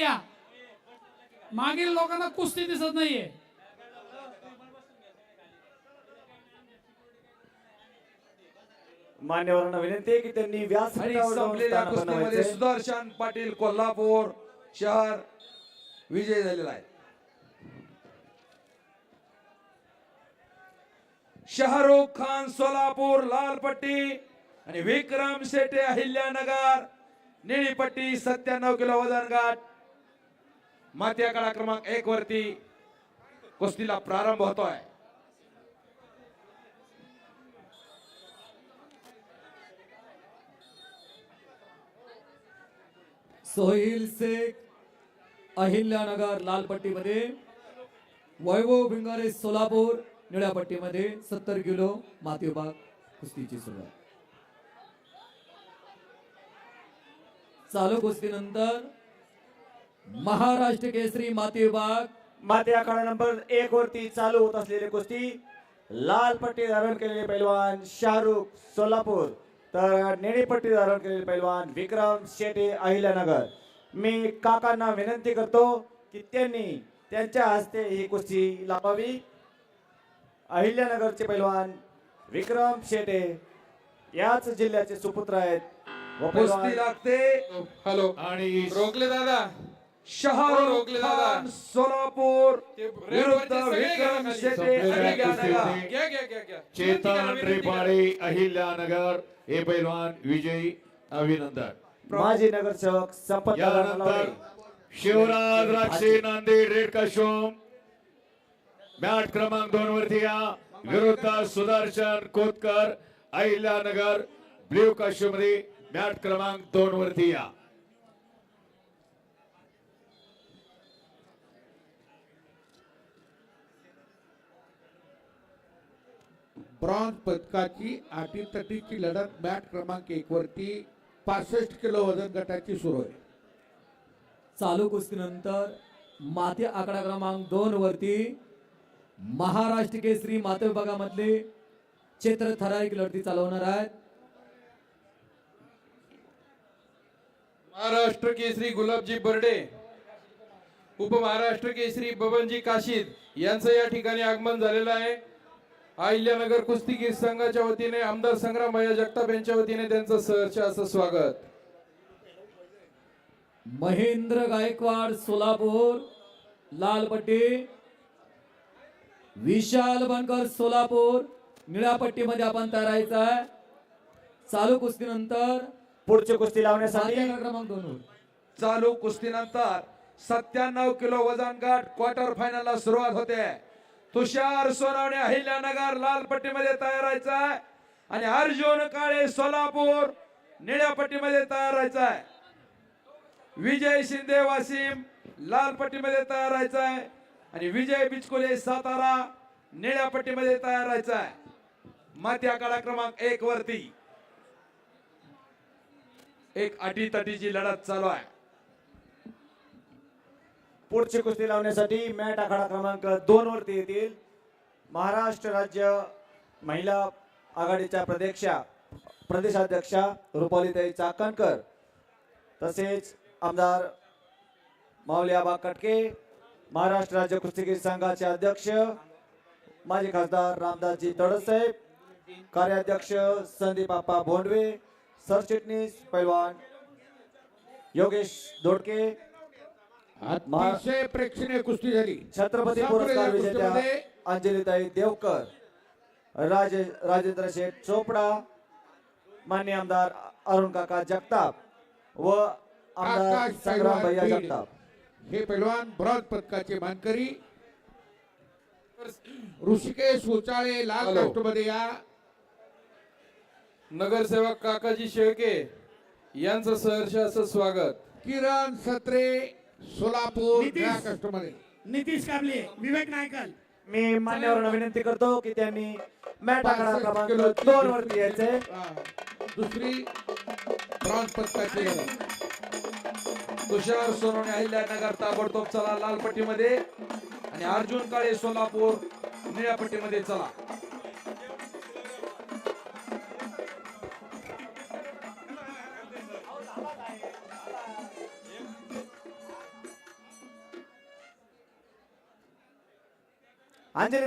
या मागील लोकांना कुस्ती दिसत नाहीये. मान्यवरांना विनंती आहे की त्यांनी आणि व्यासपीठावर. सुदर्शन पाटील कोल्हापूर शहर विजय झालेला आहे. शाहरुख खान सोलापूर लाल पट्टी आणि विक्रम शेटे अहिल्यानगर निळी पट्टी सत्त्याण्णव किलो वजन गाठ. माती कडा क्रमांक एक वरती कुस्तीला प्रारंभ होतोय. सोहिल शेख अहिल्यानगर लाल पट्टीमध्ये वैभव भिंगारे सोलापूर निळ्या पट्टीमध्ये सत्तर किलो माती विभाग कुस्तीची सुरुवात. चालू कुस्तीनंतर महाराष्ट्र केसरी माती विभाग. माती आखाडा नंबर एक वरती चालू होत असलेली कुस्ती. लाल पट्टी धारण केलेले पैलवान शाहरुख सोलापूर. तर निळी पट्टी धारण केलेले पैलवान विक्रम शेटे अहिल्यानगर. मी काकांना विनंती करतो की त्यांनी त्यांच्या हस्ते ही कुस्ती लावावी अहिल्यानगरचे पैलवान विक्रम शेटे याच जिल्ह्याचे सुपुत्र आहेत. कुस्ती लागते. हॅलो आणि रोखले दादा. शाहरुख दादा. खान सोलापूर विरुद्ध विक्रम. शेटे चेतन त्रिपाठी अहिल्यानगर हे पैलवान विजयी अभिनंदन. माजी नगरसेवक संपत यानंतर शिवराज राक्षे नांदेड रेड काशोम मॅट क्रमांक दोन वरती या. विरुद्ध सुदर्शन कोतकर अहिल्यानगर ब्ल्यू काशोममध्ये मॅट क्रमांक दोन वरती या. ब्रॉन्झ पदकाची अटीतटीची लढत मॅट क्रमांक एक वरती पासष्ट किलो वजन गटाची सुरू आहे. चालू कुस्तीनंतर माती आकडा क्रमांक दोन वरती महाराष्ट्र केसरी माते विभागामधले क्षेत्र ठराविक लढती चालवणार आहेत. महाराष्ट्र केसरी गुलाबजी बर्डे उपमहाराष्ट्र केसरी बबनजी काशीद यांचं या ठिकाणी आगमन झालेलं आहे. अहिल्यानगर कुस्तीगीर संघाच्या वतीने आमदार संग्राम भैया जगताप यांच्या वतीने त्यांचं सहर्ष असं स्वागत. महेंद्र गायकवाड सोलापूर लाल पट्टी विशाल बनकर सोलापूर निळ्या पट्टीमध्ये आपण तयारायचं आहे. चालू कुस्तीनंतर पुढची कुस्ती लावण्यासाठी क्रमांक दोन चालू कुस्तीनंतर सत्त्याण्णव किलो वजन गट क्वार्टर फायनल ला सुरुवात होते. तुषार सोनावणे अहिल्यानगर लाल पट्टीमध्ये तयार व्हायचा आहे. आणि अर्जुन काळे सोलापूर निळ्या पट्टीमध्ये तयार व्हायचा आहे. विजय शिंदे वासिम लाल पट्टीमध्ये तयार व्हायचा आहे. आणि विजय बिचकुले सातारा निळ्या पट्टीमध्ये तयार व्हायचा आहे. माती आखाडा क्रमांक एक वरती एक अटी तटीची लढत चालू आहे. पुढची कुस्ती लावण्यासाठी मॅट आखाडा क्रमांक दोन वरती येतील. महाराष्ट्र राज्य महिला आघाडीच्या प्रदेशा प्रदेशाध्यक्षा रुपालीताई चाकणकर तसेच आमदार माऊली आबा कटके महाराष्ट्र राज्य कुस्तीगीर संघाचे अध्यक्ष माजी खासदार रामदासजी तडसाहेब कार्याध्यक्ष संदीप आप्पा भोंडवे सरचिटणीस पैलवान योगेश दोडके अतिशय प्रेक्षणीय कुस्ती झाली. छत्रपती पुरस्कार विजेत्या अंजलीताई देवकर राजे राजेंद्र शेठ चोपडा मान्य आमदार अरुण काका जगताप व आमदार संग्राम भैया जगताप. हे पैलवान ब्रॉन्झ पदकाचे मानकरी. ऋषिकेश उचाळे लाल. कास्टमध्ये या. नगरसेवक काकाजी शेळके यांचं सहर्ष असं स्वागत. किरण सत्रे सोलापूर नितीश. या नितीश काबले विवेक नायकल. मी मान्यवरांना विनंती करतो की त्यांनी मॅट आकडा पासष्ट क्रमांक दोन वरती यायचे. दुसरी ब्रॉन्झ पदकाची लढत तुषार सोनवणे अहिल्यानगर ताबडतोब चला लाल पट्टीमध्ये आणि अर्जुन काळे सोलापूर निळ्या पट्टीमध्ये चला. 안 되는데